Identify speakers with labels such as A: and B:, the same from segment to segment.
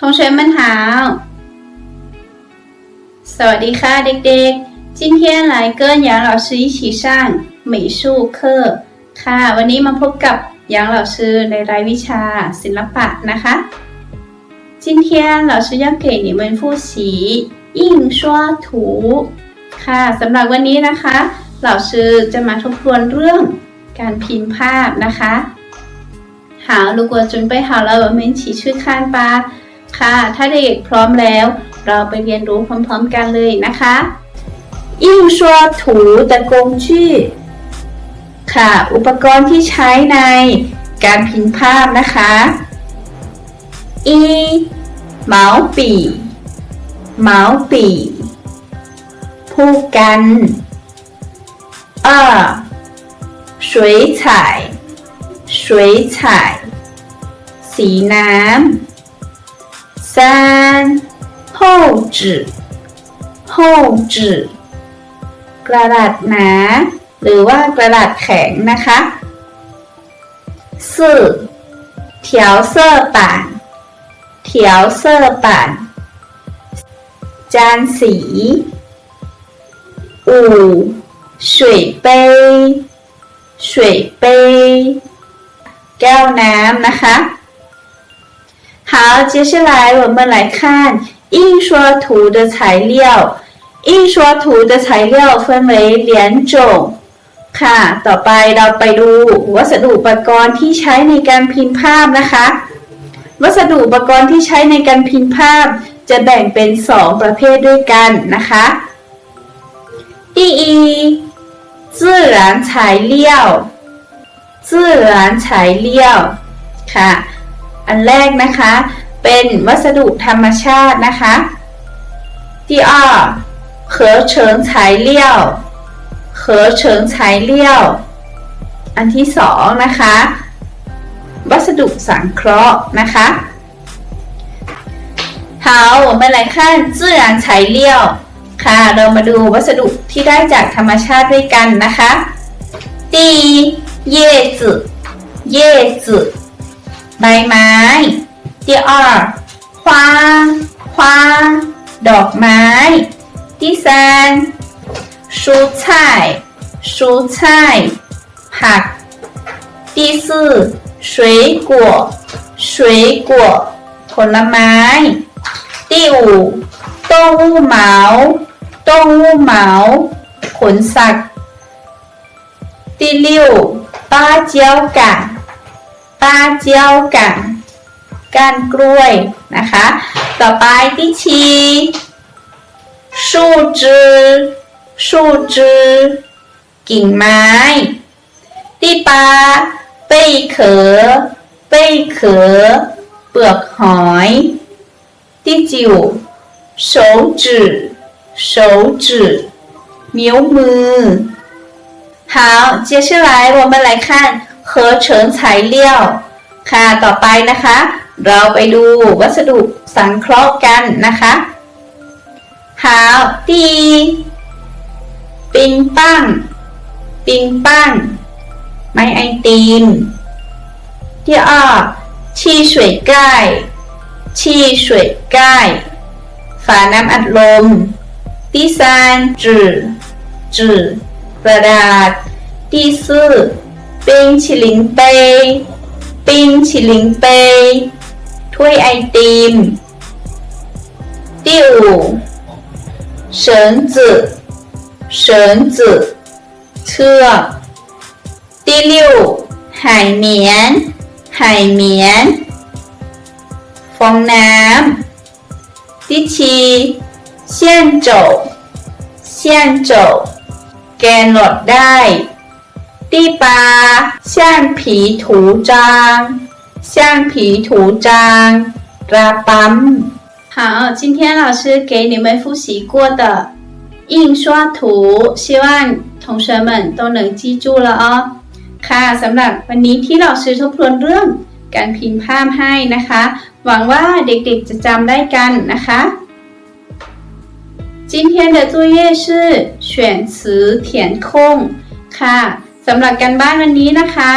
A: 同学们好สวัสดีค่ะเด็กๆ今天来跟杨老师一起上美术课ค่ะ วันนี้มาพบกับ杨老师ในรายวิชาศิลปะนะคะ今天老师要给你们复习印刷图ค่ะสำหรับวันนี้นะคะ老师จะมาทบทวนเรื่องการพิมพ์ภาพนะคะ好如果准备好了我们一起去看吧 ค่ะ ถ้าเด็กพร้อมแล้ว เราไปเรียนรู้พร้อมๆกันเลยนะคะ印刷图的工具ค่ะ อุปกรณ์ที่ใช้ในการพิมพ์ภาพนะคะ一毛笔毛笔ผู้กัน二水彩水彩สีน้ำ 三厚纸厚纸กระดาษหนา หรือว่ากระดาษแข็งนะคะ四调色板调色板จานสี五水杯水杯แก้วน้ำนะคะ 好，接下来我们来看印刷图的材料。印刷图的材料分为两种ค่ะ ต่อไปเราไปดูวัสดุอุปกรณ์ที่ใช้ในการพิมพ์ภาพนะคะ วัสดุอุปกรณ์ที่ใช้ในการพิมพ์ภาพ จะแบ่งเป็น 2 ประเภทด้วยกันนะคะ第一自然材料自然材料ค่ะ อันแรกนะคะ เป็นวัสดุธรรมชาตินะคะ第二合成材料合成材料อันที่สองนะคะ วัสดุสังเคราะห์นะคะ好我们来看自然材料ค่ะ เรามาดูวัสดุที่ได้จากธรรมชาติด้วยกันนะคะ第一叶子叶子 ใบไม้第二花花ดอกไม้第三蔬菜蔬菜ผัก第四水果水果ผลไม้第五动物毛动物毛ขนสัตว์第六芭蕉杆 芭蕉杆ก้านกล้วยนะคะ ต่อไปที่ชี树枝树枝กิ่งไม้ที่ปลา贝壳贝壳เปลือกหอยที่จิ๋ว手指手指นิ้วมือ好接下来我们来看 เคอเฉินไฉเลี่ยว ค่ะต่อไปนะคะ เราไปดูวัสดุสังเคราะห์กันนะคะหาวตีปิงปังปิงปังไม้ไอติมที่อ้อชีสวยก้ายชีสวยก้ายฝาน้ำอัดลมที่สามจื่อจื่อกระดาษที่สี่ 冰淇淋杯冰淇淋杯ถ้วยไอติม第五绳子绳子เชือก第六海绵海绵ฟองน้ำ第七线肘线肘แกนหลอดได้ 第八橡皮图章橡皮图章ราปั๊ม好，今天老师给你们复习过的印刷图，希望同学们都能记住了哦。ค่ะสำหรับวันนี้ที่เราซื้อทบทวนเรื่องการพิมพ์ภาพให้นะคะ หวังว่าเด็กๆจะจำได้กันนะคะ今天的作业是选词填空ค่ะ สำหรับการบ้านวันนี้นะคะ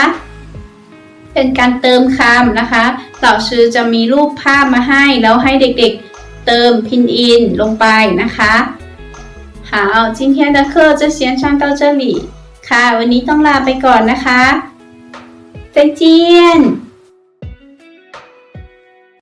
A: เป็นการเติมคำนะคะเหล่าชื่อจะมีรูปภาพมาให้ แล้วให้เด็กๆเติมพินอินลงไปนะคะ好今天的课就先上到这里ค่ะ วันนี้ต้องลาไปก่อนนะคะ再见